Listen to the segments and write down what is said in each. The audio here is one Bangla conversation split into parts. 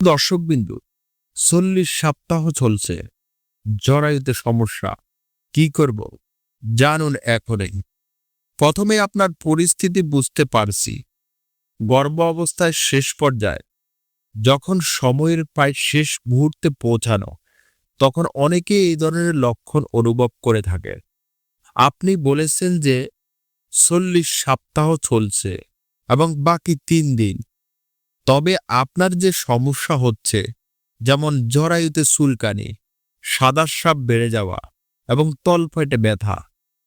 দর্শকবিন্দু, চল্লিশ সপ্তাহ চলছে। জরায়ুতে সমস্যা। কি করব? জানুন এখনই। প্রথমে আপনার পরিস্থিতি বুঝতে পারছি। গর্ভ অবস্থায় শেষ পর্যায়ে। যখন সময়ের প্রায় শেষ মুহূর্তে পৌঁছানো, তখন অনেকে এই ধরনের লক্ষণ অনুভব করে থাকে। আপনি বলেছেন যে চল্লিশ সপ্তাহ চলছে এবং বাকি তিন দিন। তবে আপনার যে সমস্যা হচ্ছে, যেমন জরায়ুতে চুলকানি, সাদা সাপ বেড়ে যাওয়া এবং তলপেটে ব্যথা,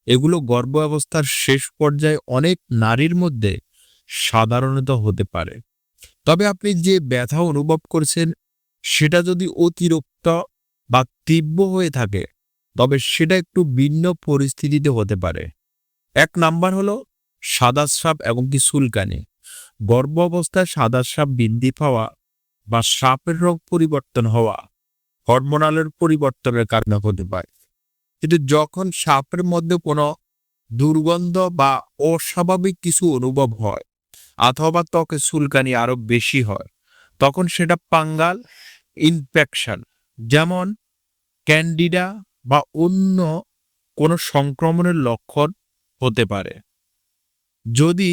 এগুলো গর্ভ অবস্থার শেষ পর্যায়ে অনেক নারীর মধ্যে সাধারণত হতে পারে। তবে আপনি যে ব্যথা অনুভব করছেন, সেটা যদি অতিরিক্ত বা তীব্র হয়ে থাকে, তবে সেটা একটু ভিন্ন পরিস্থিতিতে হতে পারে। এক নাম্বার হলো সাদা সাপ এবং কি চুলকানি। গর্ভ অবস্থায় সাদা সাপ বৃদ্ধি পাওয়া বা সাপের রোগ পরিবর্তন হওয়া হরমোনালের পরিবর্তনের কারণে হতে পারে। কিন্তু যখন সাপের মধ্যে কোনো দুর্গন্ধ বা অস্বাভাবিক কিছু অনুভব হয় অথবা ত্বকে চুলকানি আরও বেশি হয়, তখন সেটা পাঙ্গাল ইনফেকশন, যেমন ক্যান্ডিডা বা অন্য কোনো সংক্রমণের লক্ষণ হতে পারে। যদি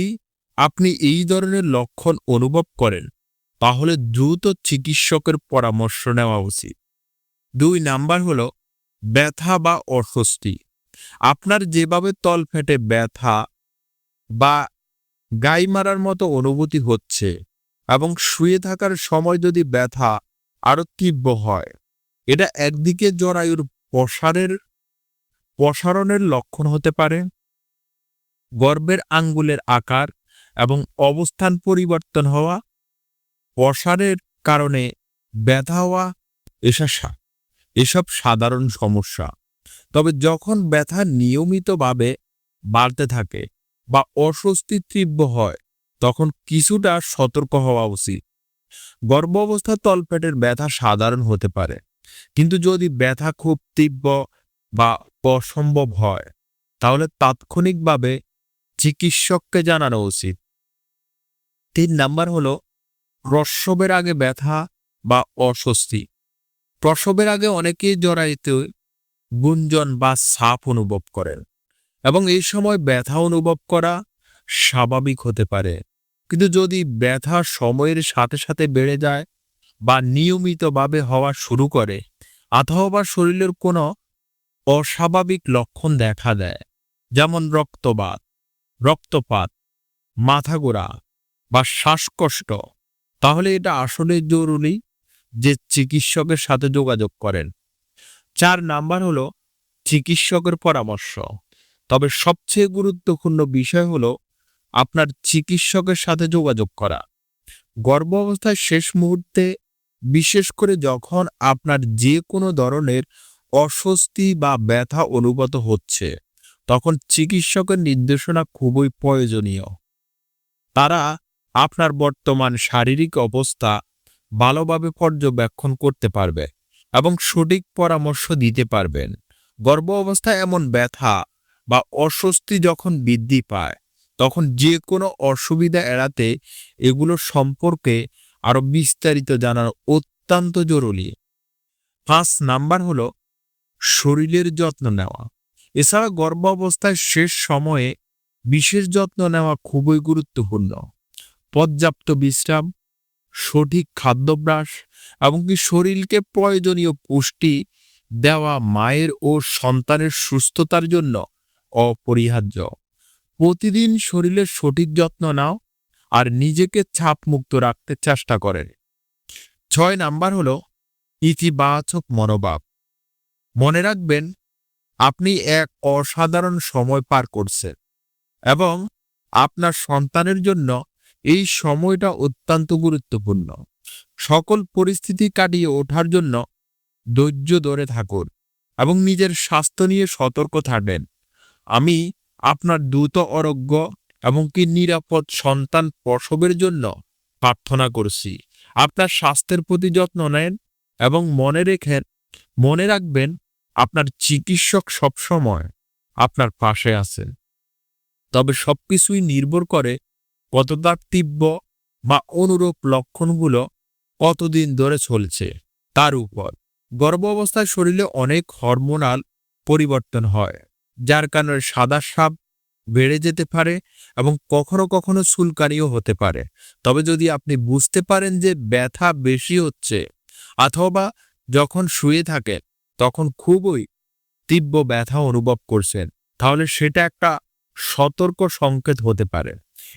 আপনি এই ধরনের লক্ষণ অনুভব করেন, তাহলে দ্রুত চিকিৎসকের পরামর্শ নেওয়া উচিত। দুই নাম্বার হল, ব্যথা বা অস্বস্তি। আপনার যেভাবে তল ফেটে ব্যথা বা গাই মারার মতো অনুভূতি হচ্ছে এবং শুয়ে থাকার সময় যদি ব্যথা আরও তীব্র হয়, এটা একদিকে জরায়ুর প্রসারের, প্রসারণের লক্ষণ হতে পারে। গর্বের আঙ্গুলের আকার এবং অবস্থান পরিবর্তন হওয়া, প্রসারের কারণে ব্যথা হওয়া এসব সা- এসব সাধারণ সমস্যা। তবে যখন ব্যথা নিয়মিতভাবে বাড়তে থাকে বা অস্বস্তি তীব্র হয়, তখন কিছুটা সতর্ক হওয়া উচিত। গর্ভ অবস্থা তলপেটের ব্যথা সাধারণ হতে পারে, কিন্তু যদি ব্যথা খুব তীব্র বা অসম্ভব হয়, তাহলে তাৎক্ষণিকভাবে চিকিৎসককে জানানো উচিত। তিন নাম্বার হলো প্রসবের আগে ব্যথা বা অস্বস্তি। প্রসবের আগে অনেকেই জরাইতে গুঞ্জন বা সাপ অনুভব করেন এবং এই সময় ব্যথা অনুভব করা স্বাভাবিক হতে পারে। কিন্তু যদি ব্যথা সময়ের সাথে সাথে বেড়ে যায় বা নিয়মিতভাবে হওয়া শুরু করে অথবা শরীরের কোনো অস্বাভাবিক লক্ষণ দেখা দেয়, যেমন রক্তবাত রক্তপাত, মাথা গোড়া বা শ্বাসকষ্ট, তাহলে এটা আসলে জরুরি যে চিকিৎসকের সাথে যোগাযোগ করেন। চার নাম্বার হলো চিকিৎসকের পরামর্শ। তবে সবচেয়ে গুরুত্বপূর্ণ বিষয় হলো আপনার চিকিৎসকের সাথে যোগাযোগ করা। গর্ভ অবস্থায় শেষ মুহূর্তে, বিশেষ করে যখন আপনার যে কোনো ধরনের অস্বস্তি বা ব্যথা অনুভূত হচ্ছে, তখন চিকিৎসকের নির্দেশনা খুবই প্রয়োজনীয়। তারা আপনার বর্তমান শারীরিক অবস্থা ভালোভাবে পর্যবেক্ষণ করতে পারবে এবং সঠিক পরামর্শ দিতে পারবেন। গর্ভ অবস্থায় এমন ব্যথা বা অস্বস্তি যখন বৃদ্ধি পায়, তখন যে কোনো অসুবিধা এড়াতে এগুলো সম্পর্কে আরও বিস্তারিত জানার অত্যন্ত জরুরি। পাঁচ নাম্বার হলো শরীরের যত্ন নেওয়া। এছাড়া গর্ভ অবস্থায় শেষ সময়ে বিশেষ যত্ন নেওয়া খুবই গুরুত্বপূর্ণ। পর্যাপ্ত বিশ্রাম, সঠিক খাদ্যাভ্যাস এমনকি শরীরকে প্রয়োজনীয় পুষ্টি দেওয়া মায়ের ও সন্তানের সুস্থতার জন্য অপরিহার্য। প্রতিদিন শরীরের সঠিক যত্ন নাও আর নিজেকে চাপমুক্ত রাখতে চেষ্টা করে ছয় নাম্বার হলো ইতিবাচক মনোভাব। মনে রাখবেন, আপনি এক অসাধারণ সময় পার করছেন এবং আপনার সন্তানের জন্য এই সময়টা অত্যন্ত গুরুত্বপূর্ণ। সকল পরিস্থিতি কাটিয়ে ওঠার জন্য ধৈর্য ধরে থাকুন এবং নিজের স্বাস্থ্য নিয়ে সতর্ক থাকবেন। আমি আপনার দ্রুত আরোগ্য এমনকি নিরাপদ সন্তান প্রসবের জন্য প্রার্থনা করছি। আপনার স্বাস্থ্যের প্রতি যত্ন নেন এবং মনে রেখেন, মনে রাখবেন আপনার চিকিৎসক সবসময় আপনার পাশে আছেন। তবে সবকিছুই নির্ভর করে কতটা তীব্র বা অনুরূপ লক্ষণগুলো কতদিন ধরে চলছে, তার উপর। গর্ভ অবস্থায় শরীরে অনেক হরমোনাল পরিবর্তন হয়, যার কারণে সাদা সাপ বেড়ে যেতে পারে এবং কখনো কখনো চুলকানিও হতে পারে। তবে যদি আপনি বুঝতে পারেন যে ব্যথা বেশি হচ্ছে অথবা যখন শুয়ে থাকেন, তখন খুবই তীব্র ব্যথা অনুভব করছেন, তাহলে সেটা একটা সতর্ক সংকেত হতে পারে।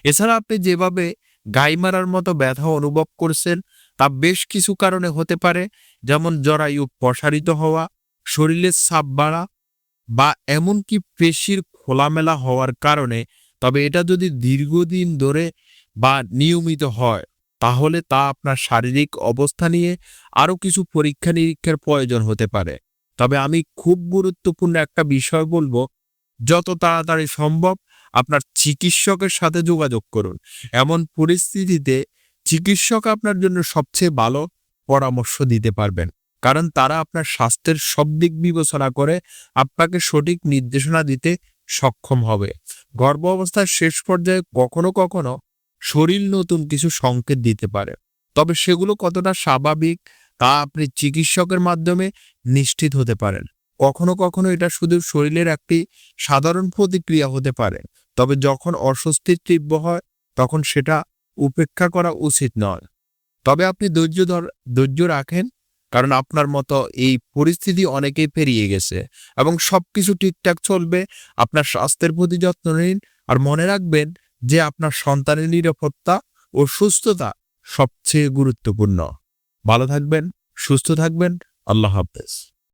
এছাড়া আপনি যেভাবে গাই মারার মতো ব্যথা অনুভব করছেন, তা বেশ কিছু কারণে হতে পারে। যেমন জরায়ু প্রসারিত হওয়া, শরীরের চাপ বাড়া বা এমনকি পেশির খোলামেলা হওয়ার কারণে। তবে এটা যদি দীর্ঘদিন ধরে বা নিয়মিত হয়, তাহলে তা আপনার শারীরিক অবস্থা নিয়ে আরও কিছু পরীক্ষা নিরীক্ষার প্রয়োজন হতে পারে। তবে আমি খুব গুরুত্বপূর্ণ একটা বিষয় বলব, যত তাড়াতাড়ি সম্ভব আপনার চিকিৎসকের সাথে যোগাযোগ করুন। এমন পরিস্থিতিতে চিকিৎসক আপনার জন্য সবচেয়ে ভালো পরামর্শ দিতে পারবেন। কারণ তারা আপনার স্বাস্থ্যের সব দিক বিবেচনা করে আপনাকে সঠিক নির্দেশনা দিতে সক্ষম হবে। গর্ভ অবস্থার শেষ পর্যায়ে কখনো কখনো শরীর নতুন কিছু সংকেত দিতে পারে। তবে সেগুলো কতটা স্বাভাবিক তা আপনি চিকিৎসকের মাধ্যমে নিশ্চিত হতে পারেন। কখনো কখনো এটা শুধু শরীরের একটি সাধারণ প্রতিক্রিয়া হতে পারে, তবে যখন অস্বস্তির তীব্র হয়, তখন সেটা উপেক্ষা করা উচিত নয়। তবে আপনি ধৈর্য ধর, ধৈর্য রাখেন, কারণ আপনার মতো এই পরিস্থিতি অনেকেই পেরিয়ে গেছে এবং সবকিছু ঠিকঠাক চলবে, আপনার স্বাস্থ্যের প্রতি যত্ন নিন আর মনে রাখবেন যে আপনার সন্তানের নিরাপত্তা ও সুস্থতা সবচেয়ে গুরুত্বপূর্ণ। ভালো থাকবেন, সুস্থ থাকবেন, আল্লাহ হাফেজ।